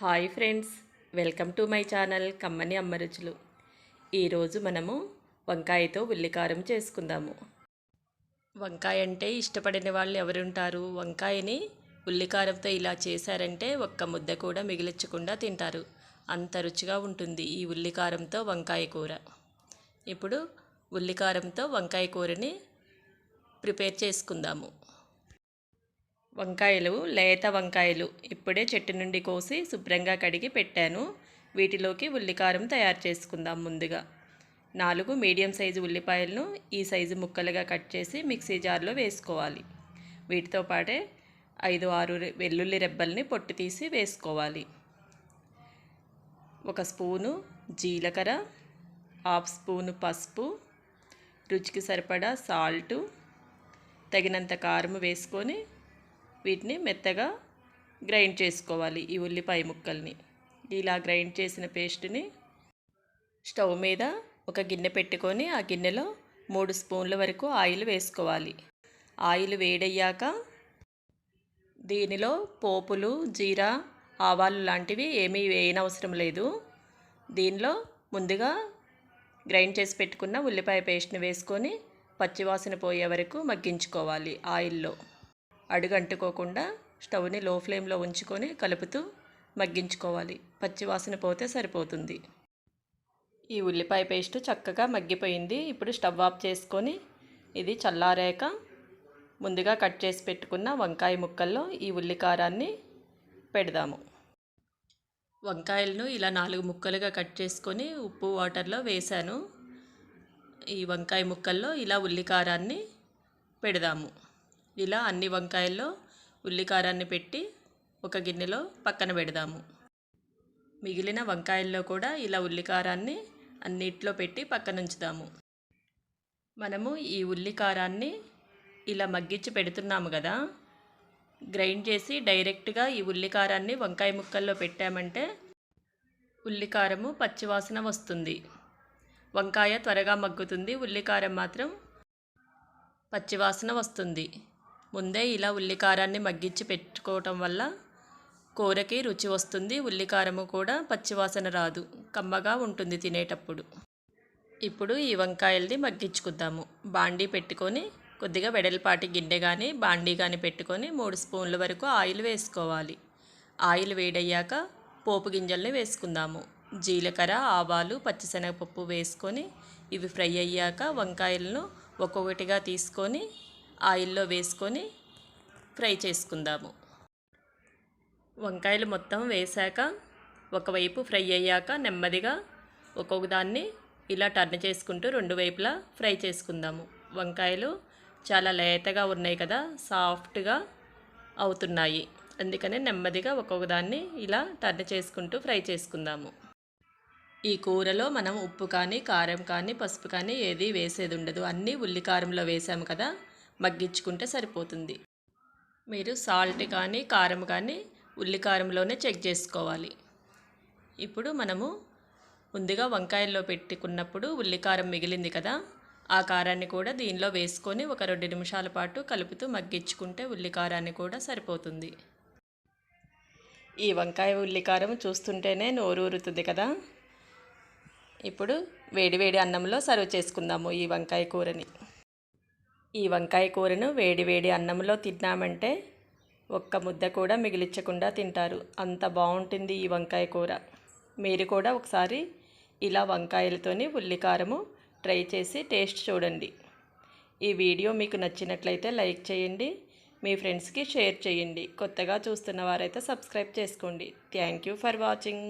Hi friends welcome to my channel కమ్మని అమ్మ రుచులు. ఈరోజు మనము వంకాయతో ఉల్లికారం చేసుకుందాము. వంకాయ అంటే ఇష్టపడిన వాళ్ళు ఎవరుంటారు? వంకాయని ఉల్లికారంతో ఇలా చేశారంటే ఒక్క ముద్ద కూడా మిగిలించకుండా తింటారు. అంత రుచిగా ఉంటుంది ఈ ఉల్లికారంతో వంకాయ కూర. ఇప్పుడు ఉల్లికారంతో వంకాయ కూరని ప్రిపేర్ చేసుకుందాము. వంకాయలు లేత వంకాయలు ఇప్పుడే చెట్టు నుండి కోసి శుభ్రంగా కడిగి పెట్టాను. వీటిలోకి ఉల్లికారం తయారు చేసుకుందాం ముందుగా. నాలుగు మీడియం సైజు ఉల్లిపాయలను ఈ సైజు ముక్కలుగా కట్ చేసి మిక్సీ జార్లో వేసుకోవాలి. వీటితో పాటే ఐదు ఆరు వెల్లుల్లి రెబ్బల్ని పొట్టు తీసి వేసుకోవాలి. ఒక స్పూను జీలకర్ర హాఫ్ స్పూను పసుపు రుచికి సరిపడా సాల్టు తగినంత కారం వేసుకొని వీటిని మెత్తగా గ్రైండ్ చేసుకోవాలి ఈ ఉల్లిపాయ ముక్కల్ని. ఇలా గ్రైండ్ చేసిన పేస్ట్ని స్టవ్ మీద ఒక గిన్నె పెట్టుకొని ఆ గిన్నెలో మూడు స్పూన్ల వరకు ఆయిల్ వేసుకోవాలి. ఆయిల్ వేడయ్యాక దీనిలో పోపులు జీరా ఆవాలు లాంటివి ఏమీ వేయనవసరం లేదు. దీనిలో ముందుగా గ్రైండ్ చేసి పెట్టుకున్న ఉల్లిపాయ పేస్ట్ని వేసుకొని పచ్చివాసన పోయే వరకు మగ్గించుకోవాలి ఆయిల్లో. అడుగు అంటుకోకుండా స్టవ్ని లో ఫ్లేమ్లో ఉంచుకొని కలుపుతూ మగ్గించుకోవాలి. పచ్చివాసన పోతే సరిపోతుంది. ఈ ఉల్లిపాయ పేస్ట్ చక్కగా మగ్గిపోయింది. ఇప్పుడు స్టవ్ ఆఫ్ చేసుకొని ఇది చల్లారాక ముందుగా కట్ చేసి పెట్టుకున్న వంకాయ ముక్కల్లో ఈ ఉల్లికారాన్ని పెడదాము. వంకాయలను ఇలా నాలుగు ముక్కలుగా కట్ చేసుకొని ఉప్పు వాటర్లో వేశాను. ఈ వంకాయ ముక్కల్లో ఇలా ఉల్లికారాన్ని పెడదాము. ఇలా అన్ని వంకాయల్లో ఉల్లికారాన్ని పెట్టి ఒక గిన్నెలో పక్కన పెడదాము. మిగిలిన వంకాయల్లో కూడా ఇలా ఉల్లికారాన్ని అన్నిట్లో పెట్టి పక్కన ఉంచుదాము. మనము ఈ ఉల్లికారాన్ని ఇలా మగ్గించి పెడుతున్నాము కదా. గ్రైండ్ చేసి డైరెక్ట్గా ఈ ఉల్లికారాన్ని వంకాయ ముక్కల్లో పెట్టామంటే ఉల్లికారము పచ్చివాసన వస్తుంది. వంకాయ త్వరగా మగ్గుతుంది ఉల్లికారం మాత్రం పచ్చివాసన వస్తుంది. ముందే ఇలా ఉల్లికారాన్ని మగ్గించి పెట్టుకోవటం వల్ల కూరకి రుచి వస్తుంది. ఉల్లికారము కూడా పచ్చివాసన రాదు. కమ్మగా ఉంటుంది తినేటప్పుడు. ఇప్పుడు ఈ వంకాయల్ని మగ్గించుకుందాము. బాండీ పెట్టుకొని కొద్దిగా వెడల్పాటి గిన్నె కానీ బాండీ కానీ పెట్టుకొని మూడు స్పూన్ల వరకు ఆయిల్ వేసుకోవాలి. ఆయిల్ వేడయ్యాక పోపు గింజల్ని వేసుకుందాము. జీలకర్ర ఆవాలు పచ్చిశనగపప్పు వేసుకొని ఇవి ఫ్రై అయ్యాక వంకాయలను ఒక్కొక్కటిగా తీసుకొని ఆయిల్లో వేసుకొని ఫ్రై చేసుకుందాము. వంకాయలు మొత్తం వేశాక ఒకవైపు ఫ్రై అయ్యాక నెమ్మదిగా ఒక్కొక్క దాన్ని ఇలా టర్న్ చేసుకుంటూ రెండు వైపులా ఫ్రై చేసుకుందాము. వంకాయలు చాలా లేతగా ఉన్నాయి కదా సాఫ్ట్గా అవుతున్నాయి. అందుకనే నెమ్మదిగా ఒక్కొక్క దాన్ని ఇలా టర్న్ చేసుకుంటూ ఫ్రై చేసుకుందాము. ఈ కూరలో మనం ఉప్పు కానీ కారం కానీ పసుపు కానీ ఏది వేసేది ఉండదు. అన్నీ ఉల్లికారంలో వేసాము కదా మగ్గించుకుంటే సరిపోతుంది. మీరు సాల్ట్ కానీ కారం కానీ ఉల్లికారంలోనే చెక్ చేసుకోవాలి. ఇప్పుడు మనము ముందుగా వంకాయల్లో పెట్టుకున్నప్పుడు ఉల్లికారం మిగిలింది కదా ఆ కారాన్ని కూడా దీనిలో వేసుకొని ఒక రెండు నిమిషాల పాటు కలుపుతూ మగ్గించుకుంటే ఉల్లికారాన్ని కూడా సరిపోతుంది. ఈ వంకాయ ఉల్లికారం చూస్తుంటేనే నోరూరుతుంది కదా. ఇప్పుడు వేడివేడి అన్నంలో సర్వ్ చేసుకుందాము ఈ వంకాయ కూరని. ఈ వంకాయ కూరను వేడి వేడి అన్నంలో తిన్నామంటే ఒక్క ముద్ద కూడా మిగిలించకుండా తింటారు. అంత బాగుంటుంది ఈ వంకాయ కూర. మీరు కూడా ఒకసారి ఇలా వంకాయలతోని ఉల్లికారము ట్రై చేసి టేస్ట్ చూడండి. ఈ వీడియో మీకు నచ్చినట్లయితే లైక్ చేయండి మీ ఫ్రెండ్స్కి షేర్ చేయండి. కొత్తగా చూస్తున్న వారైతే సబ్స్క్రైబ్ చేసుకోండి. Thank you for watching.